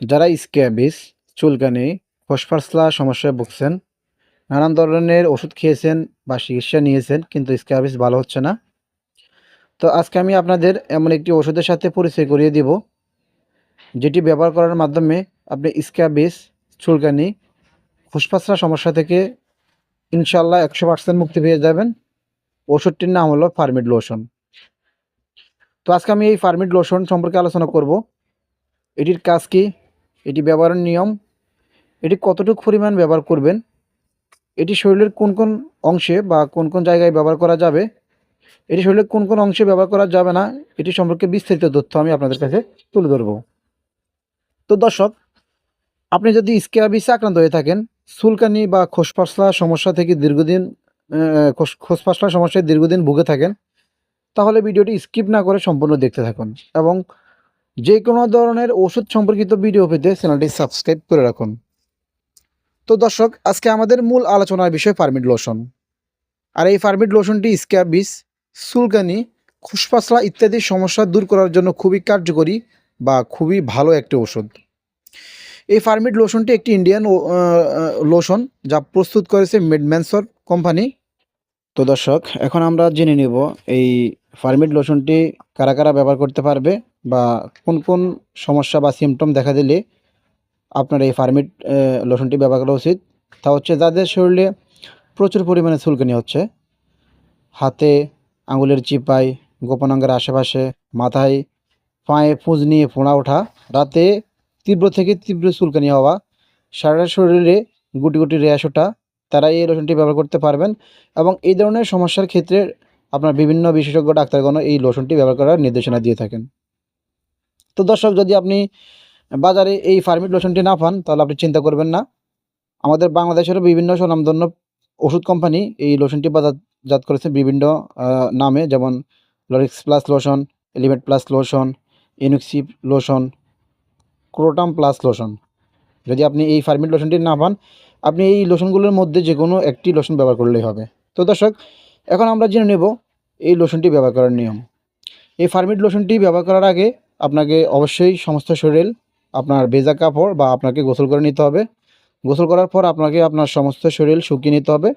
যারা স্ক্যাবিস চুলকানি ফোসফাসলা সমস্যায় ভুগছেন, নানান ধরনের ওষুধ খেয়েছেন বা চিকিৎসা নিয়েছেন, কিন্তু স্ক্যাবিস ভালো হচ্ছে না। তো আজকে আমি আপনাদের এমন একটি ওষুধের সাথে পরিচয় করিয়ে দিব, যেটি ব্যবহার করার মাধ্যমে আপনি স্ক্যাবিস চুলকানি ফুসফাসলা সমস্যা থেকে ইনশাল্লাহ একশো পার্সেন্ট মুক্তি পেয়ে যাবেন। ওষুধটির নাম হলো ফার্মিড লোশন। তো আজকে আমি এই ফার্মিড লোশন সম্পর্কে আলোচনা করব। এটির কাজ কি? এটি ব্যবহারের নিয়ম। এটি কতটুকু পরিমাণ ব্যবহার করবেন? এটি শরীরের কোন কোন অংশে বা কোন কোন জায়গায় ব্যবহার করা যাবে? এটি শরীরের কোন কোন অংশে ব্যবহার করা যাবে না? এটি সম্পর্কে বিস্তারিত তথ্য আমি আপনাদের কাছে তুলে ধরব। তো দর্শক আপনি যদি স্ক্যাবিসে আক্রান্ত হয়ে থাকেন চুলকানি বা খোসপাসলা সমস্যা থেকে দীর্ঘদিন আহ, খোস- খোসপাসলা সমস্যায় দীর্ঘদিন ভুগে থাকেন তাহলে ভিডিওটি স্কিপ না করে সম্পূর্ণ দেখতে থাকুন এবং যে কোনো ধরনের ওষুধ সম্পর্কিত ভিডিও পেতে চ্যানেলটি সাবস্ক্রাইব করে রাখুন। তো দর্শক, আজকে আমাদের মূল আলোচনার বিষয় ফার্মিড লোশন আর এই ফার্মিড লোশনটি স্ক্যাবিস চুলকানি খুসপাসলা ইত্যাদি সমস্যা দূর করার জন্য খুবই কার্যকরী বা খুবই ভালো একটি ওষুধ। এই ফার্মিড লোশনটি একটি ইন্ডিয়ান লোশন যা প্রস্তুত করেছে মেডম্যানসর কোম্পানি তো দর্শক, এখন আমরা জেনে নেব এই ফার্মিড লোশনটি কারা কারা ব্যবহার করতে পারবে বা কোন কোন সমস্যা বা সিমটম দেখা দিলে আপনার এই ফার্মিড আহ, লোশনটি ব্যবহার করা উচিত। তা হচ্ছে যাদের শরীরে প্রচুর পরিমাণে চুলকানি হচ্ছে হাতে আঙুলের চিপায় গোপনাঙ্গের আশেপাশে মাথায় পায়ে ফুঁজ নিয়ে ফোঁড়া ওঠা রাতে তীব্র থেকে তীব্র চুলকানি হওয়া সারা শরীরে গুটি গুটি র্যাশ ওঠা তারা এই লোশনটি ব্যবহার করতে পারবেন এবং এই ধরনের সমস্যার ক্ষেত্রে আপনার বিভিন্ন বিশেষজ্ঞ ডাক্তারগণ এই লোশনটি ব্যবহার করার নির্দেশনা দিয়ে থাকেন। তো দর্শক, যদি আপনি বাজারে এই ফার্মিড লোশনটি না পান, তাহলে আপনি চিন্তা করবেন না। আমাদের বাংলাদেশেরও বিভিন্ন স্বনামধন্য ওষুধ কোম্পানি এই লোশনটি বাজারজাত করেছে বিভিন্ন নামে, যেমন Lorix plus lotion Element plus lotion ইনুক্সিপ lotion, ক্রোটাম plus lotion. যদি আপনি এই ফার্মিড লোশনটি না পান, আপনি এই লোশনগুলোর মধ্যে যে কোনো একটি লোশন ব্যবহার করলেই হবে। তো দর্শক, এখন আমরা জেনে নেব এই লোশনটি ব্যবহার করার নিয়ম। এই ফার্মিড লোশনটি ব্যবহার করার আগে আপনাকে অবশ্যই সমস্ত শরীর, আপনার ভেজা কাপড় বা আপনাকে গোসল করে নিতে হবে। গোসল করার পর আপনাকে আপনার সমস্ত শরীর শুকিয়ে নিতে হবে।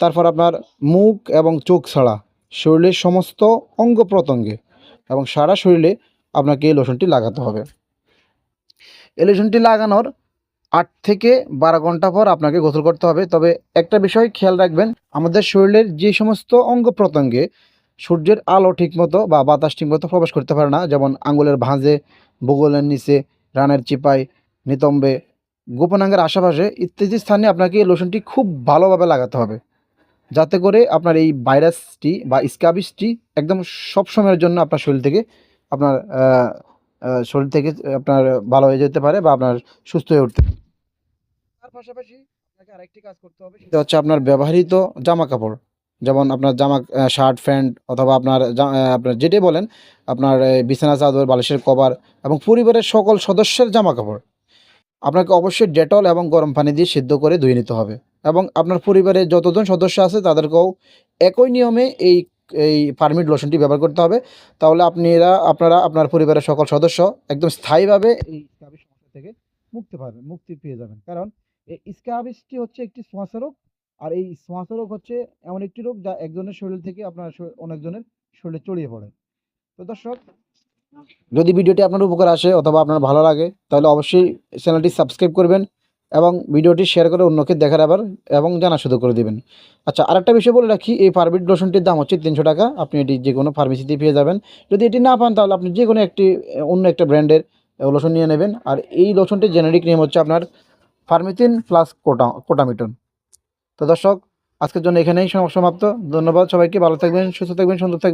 তারপর আপনার মুখ এবং চোখ ছাড়া শরীরের সমস্ত অঙ্গ প্রত্যঙ্গে এবং সারা শরীরে আপনাকে এই লোশনটি লাগাতে হবে। এই লোশনটি লাগানোর আট থেকে বারো ঘণ্টা পর আপনাকে গোসল করতে হবে। তবে একটা বিষয় খেয়াল রাখবেন, আমাদের শরীরের যে সমস্ত অঙ্গ প্রত্যঙ্গে সূর্যের আলো ঠিকমতো বা বাতাস ঠিকমতো প্রবেশ করতে পারে না। যেমন আঙ্গুলের ভাঁজে বগলের নিচে, রানের চিপায়, নিতম্বে, গোপনাঙ্গের আশেপাশে ইত্যাদি স্থানে আপনাকে এই লোশনটি খুব ভালোভাবে লাগাতে হবে। যাতে করে আপনার এই ভাইরাসটি বা স্কাবিসটি একদম সব সময়ের জন্য আপনার শরীর থেকে, আপনার শরীর থেকে আপনার ভালো হয়ে যেতে পারে বা আপনার সুস্থ হয়ে উঠতে পারে। তার পাশাপাশি আপনাকে আরেকটি কাজ করতে হবে, সেটা হচ্ছে আপনার ব্যবহৃত জামা কাপড় যেমন আপনার জামা শার্ট প্যান্ট অথবা আপনার আপনার যেটাই বলেন, আপনার বিছানা, চাদর, বালিশের কভার এবং পরিবারের সকল সদস্যের জামা কাপড় আপনাকে অবশ্যই ডেটল এবং গরম পানি দিয়ে সিদ্ধ করে ধুয়ে নিতে হবে এবং আপনার পরিবারে যতজন সদস্য আছে তাদেরকেও একই নিয়মে এই এই ফার্মিড লোশনটি ব্যবহার করতে হবে। তাহলে আপনারা আপনারা, আপনার পরিবারের সকল সদস্য একদম স্থায়ীভাবে এই স্কাবিস সমস্যা থেকে মুক্তি পাবেন, মুক্তি পেয়ে যাবেন। কারণ এই স্কাবিসটি হচ্ছে একটি শ্বাস রোগ আর এই শ্বাস রোগ হচ্ছে এমন একটি রোগ যা একজনের শরীর থেকে আপনার অনেকজনের শরীরে ছড়িয়ে পড়ে। তো দর্শক, যদি ভিডিওটি আপনার উপকার আসে অথবা আপনার ভালো লাগে, তাহলে অবশ্যই চ্যানেলটি সাবস্ক্রাইব করবেন এবং ভিডিওটি শেয়ার করে অন্যকে দেখার আবার এবং জানা শুধু করে দেবেন। আচ্ছা আরেকটা বিষয় বলে রাখি, এই পারবিট লোশনটির দাম হচ্ছে তিনশো টাকা। আপনি এটি যে কোনো ফার্মেসিতে পেয়ে যাবেন। যদি এটি না পান, তাহলে আপনি যে কোনো একটি, অন্য একটা ব্র্যান্ডের লোশন নিয়ে নেবেন। আর এই লোশনটির জেনারিক নেম হচ্ছে আপনার ফার্মেথিন প্লাস কোটা, কোটামিটন। তো দর্শক আজকের জন্য এখানেই সমাপ্ত। ধন্যবাদ সবাইকে ভালো থাকবেন সুস্থ থাকবেন সুন্দর থাকবেন।